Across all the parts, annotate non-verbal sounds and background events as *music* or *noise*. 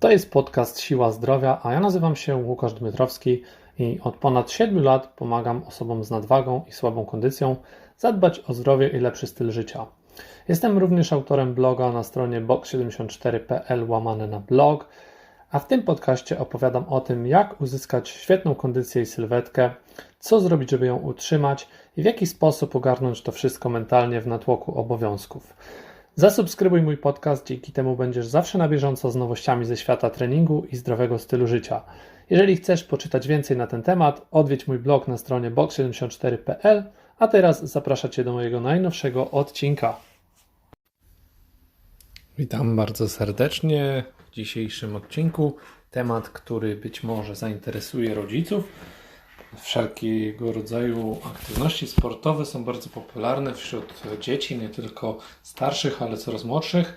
To jest podcast Siła Zdrowia, a ja nazywam się Łukasz Dmytrowski i od ponad 7 lat pomagam osobom z nadwagą i słabą kondycją zadbać o zdrowie i lepszy styl życia. Jestem również autorem bloga na stronie box74.pl łamane na blog, a w tym podcaście opowiadam o tym, jak uzyskać świetną kondycję i sylwetkę, co zrobić, żeby ją utrzymać i w jaki sposób ogarnąć to wszystko mentalnie w natłoku obowiązków. Zasubskrybuj mój podcast, dzięki temu będziesz zawsze na bieżąco z nowościami ze świata treningu i zdrowego stylu życia. Jeżeli chcesz poczytać więcej na ten temat, odwiedź mój blog na stronie box74.pl, a teraz zapraszam Cię do mojego najnowszego odcinka. Witam bardzo serdecznie w dzisiejszym odcinku. Temat, który być może zainteresuje rodziców. Wszelkiego rodzaju aktywności sportowe są bardzo popularne wśród dzieci, nie tylko starszych, ale coraz młodszych.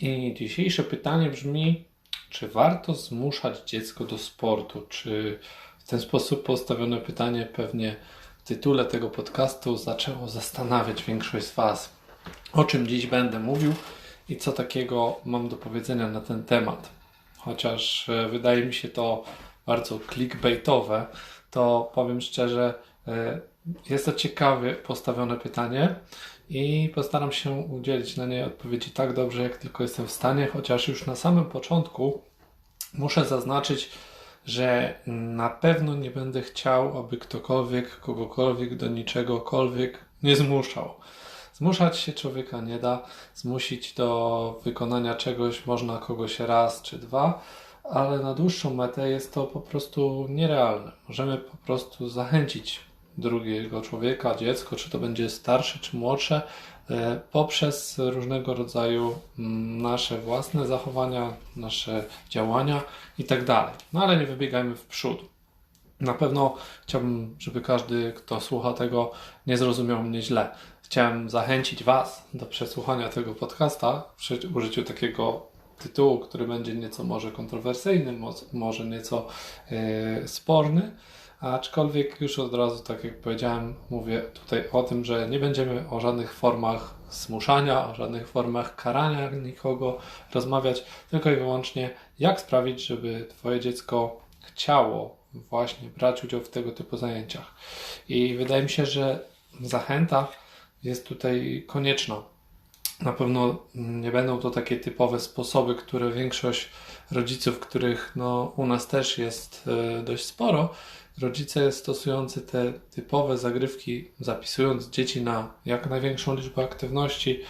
I dzisiejsze pytanie brzmi: czy warto zmuszać dziecko do sportu? Czy w ten sposób postawione pytanie pewnie w tytule tego podcastu zaczęło zastanawiać większość z Was, o czym dziś będę mówił i co takiego mam do powiedzenia na ten temat. Chociaż e, wydaje mi się to bardzo clickbaitowe, to powiem szczerze, e, jest to ciekawie postawione pytanie i postaram się udzielić na nie odpowiedzi tak dobrze, jak tylko jestem w stanie, chociaż już na samym początku muszę zaznaczyć, że na pewno nie będę chciał, aby ktokolwiek, kogokolwiek do niczegokolwiek nie zmuszał. Zmuszać się człowieka nie da, zmusić do wykonania czegoś można kogoś raz czy dwa, ale na dłuższą metę jest to po prostu nierealne. Możemy po prostu zachęcić drugiego człowieka, dziecko, czy to będzie starsze, czy młodsze, e, poprzez różnego rodzaju mm, nasze własne zachowania, nasze działania itd. No ale nie wybiegajmy w przód. Na pewno chciałbym, żeby każdy, kto słucha tego, nie zrozumiał mnie źle. Chciałem zachęcić Was do przesłuchania tego podcasta przy użyciu takiego tytułu, który będzie nieco może kontrowersyjny, może nieco yy, sporny, aczkolwiek już od razu, tak jak powiedziałem, mówię tutaj o tym, że nie będziemy o żadnych formach zmuszania, o żadnych formach karania nikogo rozmawiać, tylko i wyłącznie jak sprawić, żeby Twoje dziecko chciało właśnie brać udział w tego typu zajęciach. I wydaje mi się, że zachęta jest tutaj konieczna. Na pewno nie będą to takie typowe sposoby, które większość rodziców, których no, u nas też jest e, dość sporo, rodzice stosujący te typowe zagrywki, zapisując dzieci na jak największą liczbę aktywności,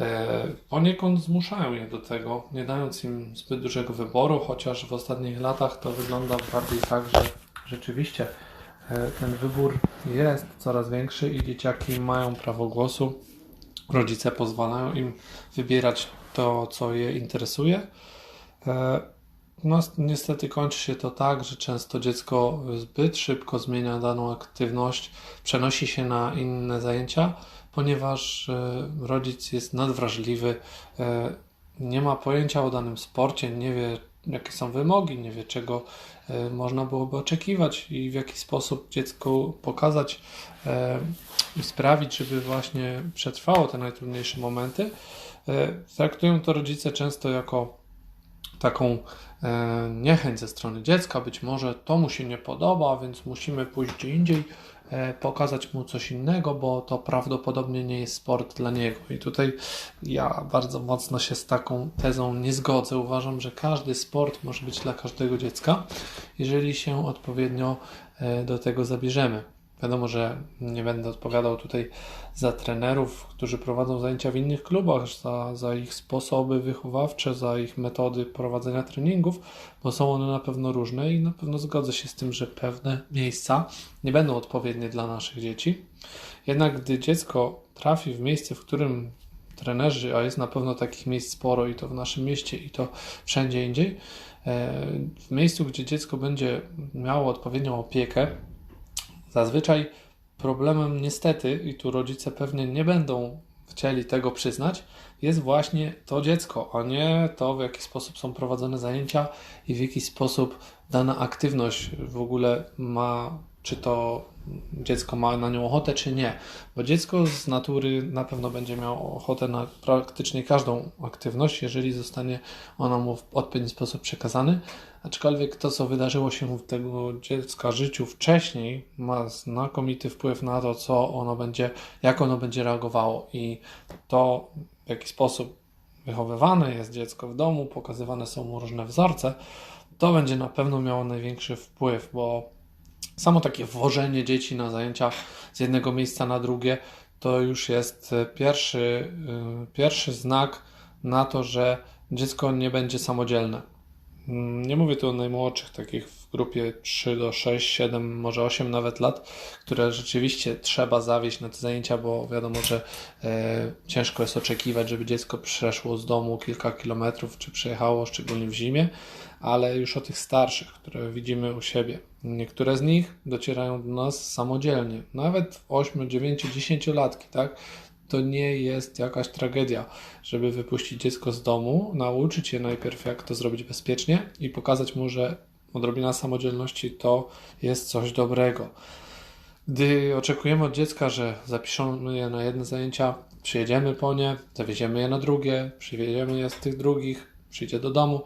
e, poniekąd zmuszają je do tego, nie dając im zbyt dużego wyboru, chociaż w ostatnich latach to wygląda bardziej tak, że rzeczywiście e, ten wybór jest coraz większy i dzieciaki mają prawo głosu rodzice pozwalają im wybierać to, co je interesuje. E, no, niestety kończy się to tak, że często dziecko zbyt szybko zmienia daną aktywność, przenosi się na inne zajęcia, ponieważ e, rodzic jest nadwrażliwy, e, nie ma pojęcia o danym sporcie, nie wie, jakie są wymogi, nie wie, czego można byłoby oczekiwać i w jaki sposób dziecku pokazać i sprawić, żeby właśnie przetrwało te najtrudniejsze momenty, e, traktują to rodzice często jako taką e, niechęć ze strony dziecka. Być może to mu się nie podoba, więc musimy pójść gdzie indziej, e, pokazać mu coś innego, bo to prawdopodobnie nie jest sport dla niego. I tutaj ja bardzo mocno się z taką tezą nie zgodzę. Uważam, że każdy sport może być dla każdego dziecka, jeżeli się odpowiednio do tego zabierzemy. Wiadomo, że nie będę odpowiadał tutaj za trenerów, którzy prowadzą zajęcia w innych klubach, za, za ich sposoby wychowawcze, za ich metody prowadzenia treningów, bo są one na pewno różne i na pewno zgodzę się z tym, że pewne miejsca nie będą odpowiednie dla naszych dzieci. Jednak gdy dziecko trafi w miejsce, w którym trenerzy, a jest na pewno takich miejsc sporo i to w naszym mieście i to wszędzie indziej, e, w miejscu, gdzie dziecko będzie miało odpowiednią opiekę, Zazwyczaj problemem niestety, i tu rodzice pewnie nie będą chcieli tego przyznać, jest właśnie to dziecko, a nie to, w jaki sposób są prowadzone zajęcia i w jaki sposób dana aktywność w ogóle ma czy to dziecko ma na nią ochotę, czy nie. Bo dziecko z natury na pewno będzie miało ochotę na praktycznie każdą aktywność, jeżeli zostanie ona mu w odpowiedni sposób przekazany. Aczkolwiek to, co wydarzyło się w tego dziecka życiu wcześniej, ma znakomity wpływ na to, co ono będzie, jak ono będzie reagowało i to, w jaki sposób wychowywane jest dziecko w domu, pokazywane są mu różne wzorce, to będzie na pewno miało największy wpływ, bo samo takie włożenie dzieci na zajęcia z jednego miejsca na drugie to już jest pierwszy, y, pierwszy znak na to, że dziecko nie będzie samodzielne. Mm, nie mówię tu o najmłodszych, takich w grupie 3 do 6, 7, może 8 nawet lat, które rzeczywiście trzeba zawieść na te zajęcia, bo wiadomo, że e, ciężko jest oczekiwać, żeby dziecko przeszło z domu kilka kilometrów, czy przejechało, szczególnie w zimie, ale już o tych starszych, które widzimy u siebie. Niektóre z nich docierają do nas samodzielnie, nawet 8, 9, 10 latki, tak? to nie jest jakaś tragedia, żeby wypuścić dziecko z domu, nauczyć je najpierw, jak to zrobić bezpiecznie i pokazać mu, że odrobina samodzielności to jest coś dobrego. Gdy oczekujemy od dziecka, że zapiszemy je na jedne zajęcia, przyjedziemy po nie, zawieziemy je na drugie, przywieziemy je z tych drugich, przyjdzie do domu,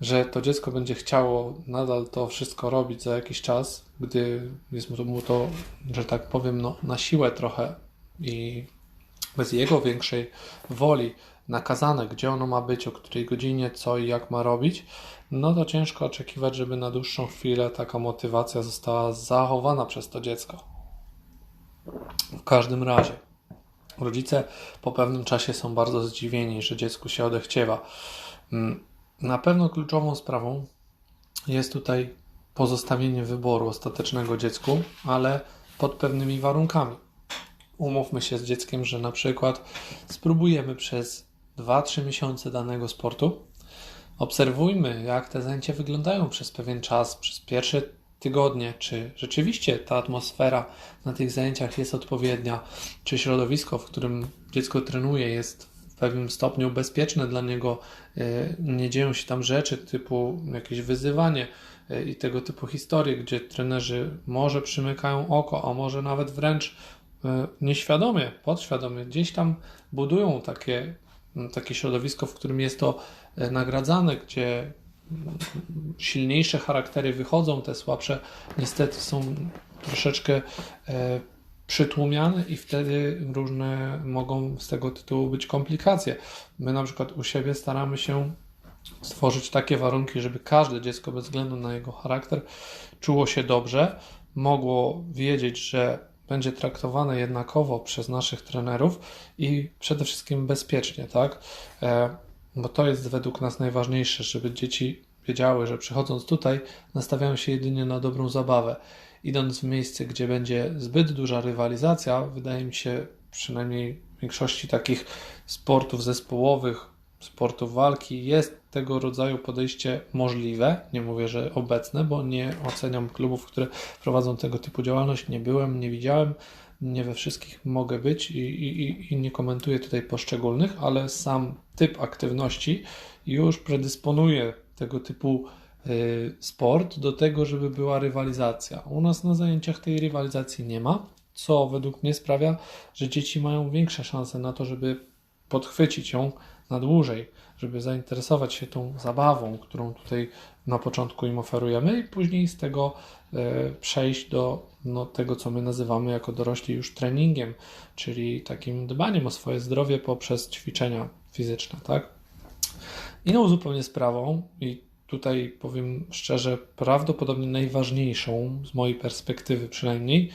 że to dziecko będzie chciało nadal to wszystko robić za jakiś czas, gdy jest mu to, że tak powiem, no, na siłę trochę i bez jego większej woli nakazane, gdzie ono ma być, o której godzinie, co i jak ma robić, no to ciężko oczekiwać, żeby na dłuższą chwilę taka motywacja została zachowana przez to dziecko. W każdym razie, rodzice po pewnym czasie są bardzo zdziwieni, że dziecku się odechciewa. Na pewno kluczową sprawą jest tutaj pozostawienie wyboru ostatecznego dziecku, ale pod pewnymi warunkami. Umówmy się z dzieckiem, że na przykład spróbujemy przez 2-3 miesiące danego sportu. Obserwujmy, jak te zajęcia wyglądają przez pewien czas, przez pierwsze tygodnie, czy rzeczywiście ta atmosfera na tych zajęciach jest odpowiednia, czy środowisko, w którym dziecko trenuje, jest pewnym stopniu bezpieczne dla niego, e, nie dzieją się tam rzeczy typu jakieś wyzywanie e, i tego typu historie, gdzie trenerzy może przymykają oko, a może nawet wręcz E, nieświadomie, podświadomie gdzieś tam budują takie, takie środowisko, w którym jest to nagradzane, gdzie silniejsze charaktery wychodzą, te słabsze niestety są troszeczkę przytłumiane i wtedy różne mogą z tego tytułu być komplikacje. My na przykład u siebie staramy się stworzyć takie warunki, żeby każde dziecko bez względu na jego charakter czuło się dobrze, mogło wiedzieć, że będzie traktowane jednakowo przez naszych trenerów i przede wszystkim bezpiecznie, tak? E, bo to jest według nas najważniejsze, żeby dzieci wiedziały, że przychodząc tutaj, nastawiają się jedynie na dobrą zabawę. Idąc w miejsce, gdzie będzie zbyt duża rywalizacja, wydaje mi się, przynajmniej w większości takich sportów zespołowych, sportów walki jest tego rodzaju podejście możliwe. Nie mówię, że obecne, bo nie oceniam klubów, które prowadzą tego typu działalność. Nie byłem, nie widziałem, nie we wszystkich mogę być i, i, i nie komentuję tutaj poszczególnych, ale sam typ aktywności już predysponuje tego typu sport do tego, żeby była rywalizacja. U nas na zajęciach tej rywalizacji nie ma, co według mnie sprawia, że dzieci mają większe szanse na to, żeby podchwycić ją na dłużej, żeby zainteresować się tą zabawą, którą tutaj na początku im oferujemy, i później z tego e, przejść do no, tego, co my nazywamy jako dorośli już treningiem, czyli takim dbaniem o swoje zdrowie poprzez ćwiczenia fizyczne, tak? Inną zupełnie sprawą, i tutaj powiem szczerze, prawdopodobnie najważniejszą z mojej perspektywy przynajmniej,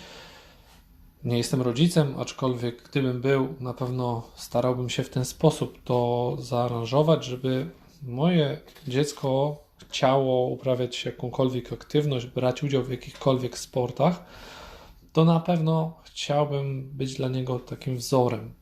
nie jestem rodzicem, aczkolwiek gdybym był, na pewno starałbym się w ten sposób to zaaranżować, żeby moje dziecko chciało uprawiać jakąkolwiek aktywność, brać udział w jakichkolwiek sportach, to na pewno chciałbym być dla niego takim wzorem.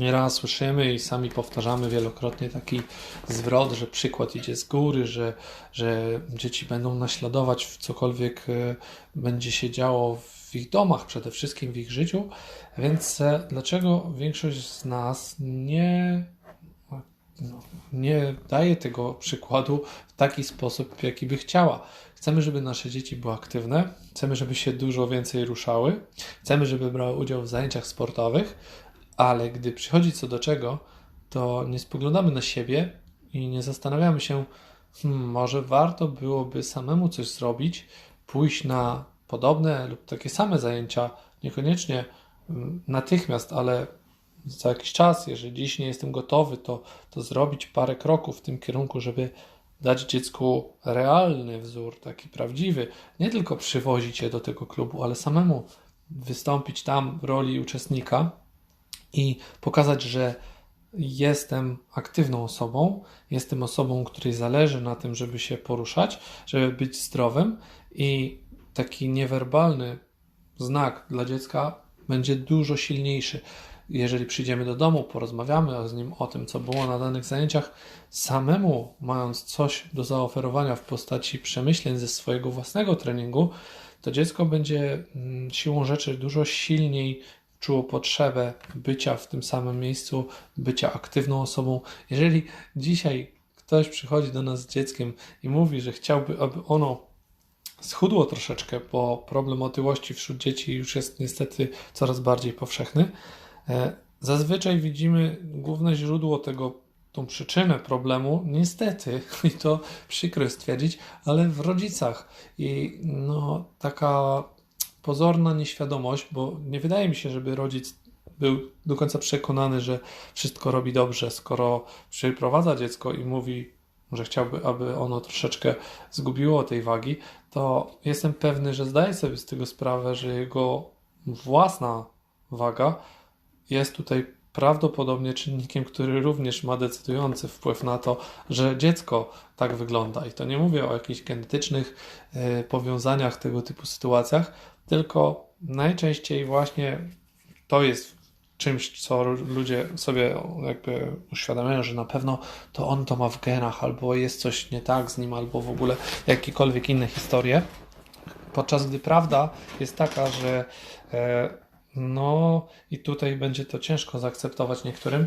Nieraz słyszymy i sami powtarzamy wielokrotnie taki zwrot, że przykład idzie z góry, że, że dzieci będą naśladować w cokolwiek e, będzie się działo w ich domach, przede wszystkim w ich życiu. Więc e, dlaczego większość z nas nie no, nie daje tego przykładu w taki sposób, w jaki by chciała. Chcemy, żeby nasze dzieci były aktywne, chcemy, żeby się dużo więcej ruszały, chcemy, żeby brały udział w zajęciach sportowych, ale gdy przychodzi co do czego, to nie spoglądamy na siebie i nie zastanawiamy się, hmm, może warto byłoby samemu coś zrobić, pójść na podobne lub takie same zajęcia, niekoniecznie mm, natychmiast, ale za jakiś czas, jeżeli dziś nie jestem gotowy, to, to zrobić parę kroków w tym kierunku, żeby dać dziecku realny wzór, taki prawdziwy, nie tylko przywozić je do tego klubu, ale samemu wystąpić tam w roli uczestnika i pokazać, że jestem aktywną osobą, jestem osobą, której zależy na tym, żeby się poruszać, żeby być zdrowym i taki niewerbalny znak dla dziecka będzie dużo silniejszy. Jeżeli przyjdziemy do domu, porozmawiamy z nim o tym, co było na danych zajęciach, samemu mając coś do zaoferowania w postaci przemyśleń ze swojego własnego treningu, to dziecko będzie mm, siłą rzeczy dużo silniej czuło potrzebę bycia w tym samym miejscu, bycia aktywną osobą. Jeżeli dzisiaj ktoś przychodzi do nas z dzieckiem i mówi, że chciałby, aby ono schudło troszeczkę, bo problem otyłości wśród dzieci już jest niestety coraz bardziej powszechny, e, zazwyczaj widzimy główne źródło tego, tą przyczynę problemu, niestety, *laughs* i to przykro stwierdzić, ale w rodzicach. I no, taka pozorna nieświadomość, bo nie wydaje mi się, żeby rodzic był do końca przekonany, że wszystko robi dobrze, skoro przyprowadza dziecko i mówi, że chciałby, aby ono troszeczkę zgubiło tej wagi, to jestem pewny, że zdaje sobie z tego sprawę, że jego własna waga jest tutaj prawdopodobnie czynnikiem, który również ma decydujący wpływ na to, że dziecko tak wygląda. I to nie mówię o jakichś genetycznych y, powiązaniach tego typu sytuacjach, tylko najczęściej właśnie to jest czymś, co ludzie sobie jakby uświadamiają, że na pewno to on to ma w genach, albo jest coś nie tak z nim, albo w ogóle jakiekolwiek inne historie. Podczas gdy prawda jest taka, że e, no i tutaj będzie to ciężko zaakceptować niektórym,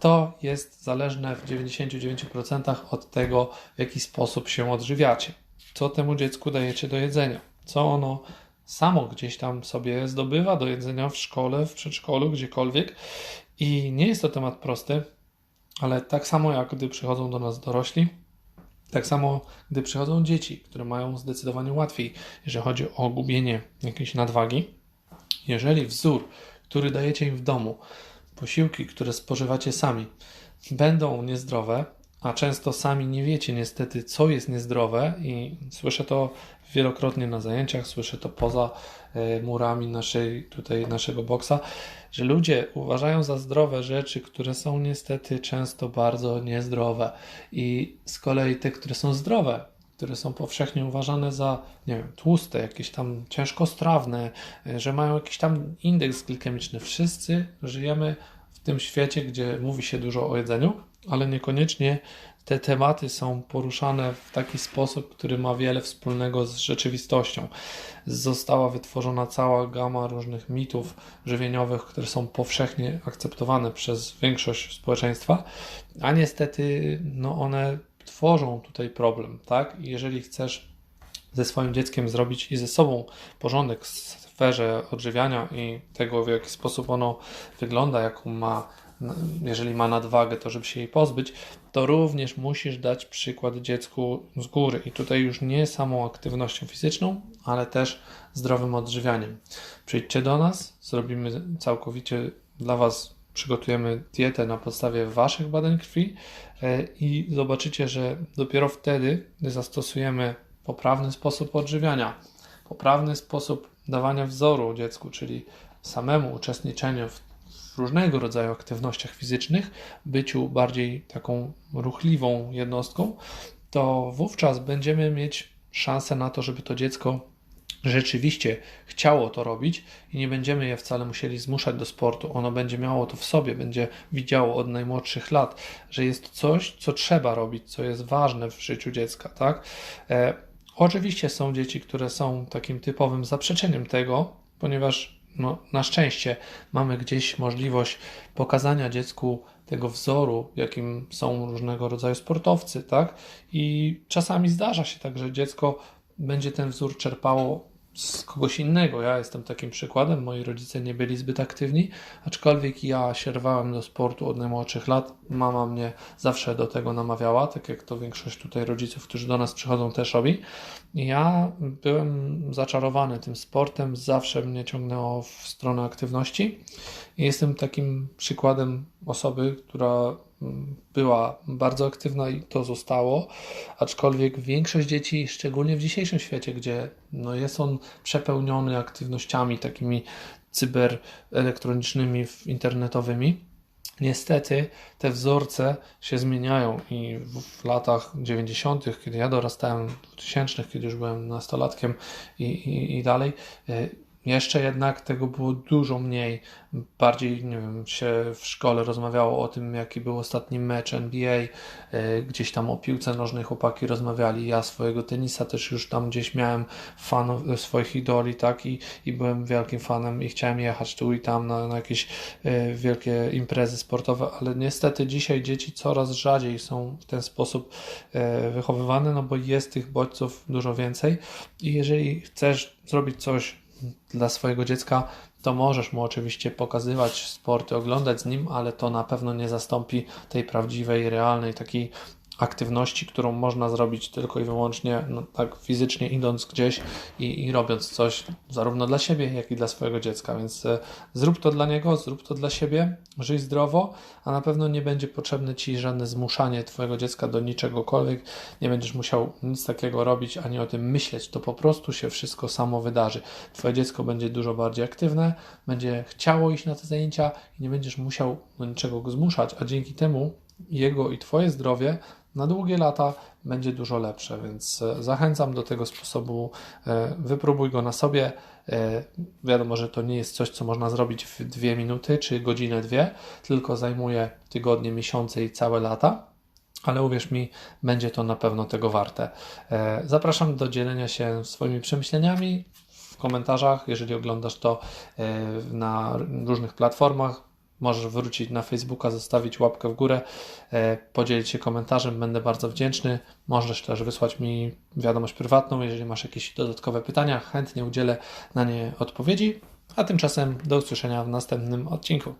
to jest zależne w 99% od tego, w jaki sposób się odżywiacie. Co temu dziecku dajecie do jedzenia? Co ono samo gdzieś tam sobie zdobywa do jedzenia w szkole, w przedszkolu, gdziekolwiek. I nie jest to temat prosty, ale tak samo jak gdy przychodzą do nas dorośli, tak samo gdy przychodzą dzieci, które mają zdecydowanie łatwiej, jeżeli chodzi o gubienie jakiejś nadwagi. Jeżeli wzór, który dajecie im w domu, posiłki, które spożywacie sami, będą niezdrowe, a często sami nie wiecie niestety, co jest niezdrowe, i słyszę to wielokrotnie na zajęciach, słyszę to poza e, murami naszej, tutaj naszego boksa, że ludzie uważają za zdrowe rzeczy, które są niestety często bardzo niezdrowe. I z kolei te, które są zdrowe, które są powszechnie uważane za, nie wiem, tłuste, jakieś tam ciężkostrawne, e, że mają jakiś tam indeks glikemiczny. Wszyscy żyjemy w tym świecie, gdzie mówi się dużo o jedzeniu, ale niekoniecznie te tematy są poruszane w taki sposób, który ma wiele wspólnego z rzeczywistością. Została wytworzona cała gama różnych mitów żywieniowych, które są powszechnie akceptowane przez większość społeczeństwa, a niestety no one tworzą tutaj problem, tak? jeżeli chcesz ze swoim dzieckiem zrobić i ze sobą porządek w sferze odżywiania i tego, w jaki sposób ono wygląda, jaką ma jeżeli ma nadwagę, to żeby się jej pozbyć, to również musisz dać przykład dziecku z góry. I tutaj już nie samą aktywnością fizyczną, ale też zdrowym odżywianiem. Przyjdźcie do nas, zrobimy całkowicie dla Was, przygotujemy dietę na podstawie Waszych badań krwi e, i zobaczycie, że dopiero wtedy, gdy zastosujemy poprawny sposób odżywiania, poprawny sposób dawania wzoru dziecku, czyli samemu uczestniczeniu w różnego rodzaju aktywnościach fizycznych, byciu bardziej taką ruchliwą jednostką, to wówczas będziemy mieć szansę na to, żeby to dziecko rzeczywiście chciało to robić i nie będziemy je wcale musieli zmuszać do sportu. Ono będzie miało to w sobie, będzie widziało od najmłodszych lat, że jest coś, co trzeba robić, co jest ważne w życiu dziecka, tak? E, oczywiście są dzieci, które są takim typowym zaprzeczeniem tego, ponieważ no, na szczęście mamy gdzieś możliwość pokazania dziecku tego wzoru, jakim są różnego rodzaju sportowcy, tak? I czasami zdarza się tak, że dziecko będzie ten wzór czerpało z kogoś innego. Ja jestem takim przykładem. Moi rodzice nie byli zbyt aktywni, aczkolwiek ja się rwałem do sportu od najmłodszych lat. Mama mnie zawsze do tego namawiała, tak jak to większość tutaj rodziców, którzy do nas przychodzą, też robi. Ja byłem zaczarowany tym sportem, zawsze mnie ciągnęło w stronę aktywności. Jestem takim przykładem osoby, która mm, była bardzo aktywna i to zostało, aczkolwiek większość dzieci, szczególnie w dzisiejszym świecie, gdzie no jest on przepełniony aktywnościami takimi cyberelektronicznymi, internetowymi, niestety te wzorce się zmieniają i w, latach 90., kiedy ja dorastałem, 2000, kiedy już byłem nastolatkiem i, i, i dalej, y, jeszcze jednak tego było dużo mniej. Bardziej, nie wiem, się w szkole rozmawiało o tym, jaki był ostatni mecz NBA, y, gdzieś tam o piłce nożnej chłopaki rozmawiali. Ja swojego tenisa też już tam gdzieś miałem fanów, swoich idoli, tak, i, i byłem wielkim fanem i chciałem jechać tu i tam na, na jakieś y, wielkie imprezy sportowe, ale niestety dzisiaj dzieci coraz rzadziej są w ten sposób wychowywane, no bo jest tych bodźców dużo więcej i jeżeli chcesz zrobić coś dla swojego dziecka, to możesz mu oczywiście pokazywać sporty, oglądać z nim, ale to na pewno nie zastąpi tej prawdziwej, realnej takiej aktywności, którą można zrobić tylko i wyłącznie no, tak fizycznie idąc gdzieś i, i robiąc coś zarówno dla siebie, jak i dla swojego dziecka. Więc e, zrób to dla niego, zrób to dla siebie, żyj zdrowo, a na pewno nie będzie potrzebne ci żadne zmuszanie twojego dziecka do niczegokolwiek. Nie będziesz musiał nic takiego robić, ani o tym myśleć. To po prostu się wszystko samo wydarzy. Twoje dziecko będzie dużo bardziej aktywne, będzie chciało iść na te zajęcia i nie będziesz musiał do niczego go zmuszać, a dzięki temu jego i Twoje zdrowie na długie lata będzie dużo lepsze, więc e, zachęcam do tego sposobu. e, Wypróbuj go na sobie. E, Wiadomo, że to nie jest coś, co można zrobić w dwie minuty czy godzinę, dwie, tylko zajmuje tygodnie, miesiące i całe lata. Ale uwierz mi, będzie to na pewno tego warte. Zapraszam do dzielenia się swoimi przemyśleniami w komentarzach, jeżeli oglądasz to na różnych platformach. Możesz wrócić na Facebooka, zostawić łapkę w górę, e, podzielić się komentarzem, będę bardzo wdzięczny. Możesz też wysłać mi wiadomość prywatną, jeżeli masz jakieś dodatkowe pytania, chętnie udzielę na nie odpowiedzi. A tymczasem do usłyszenia w następnym odcinku.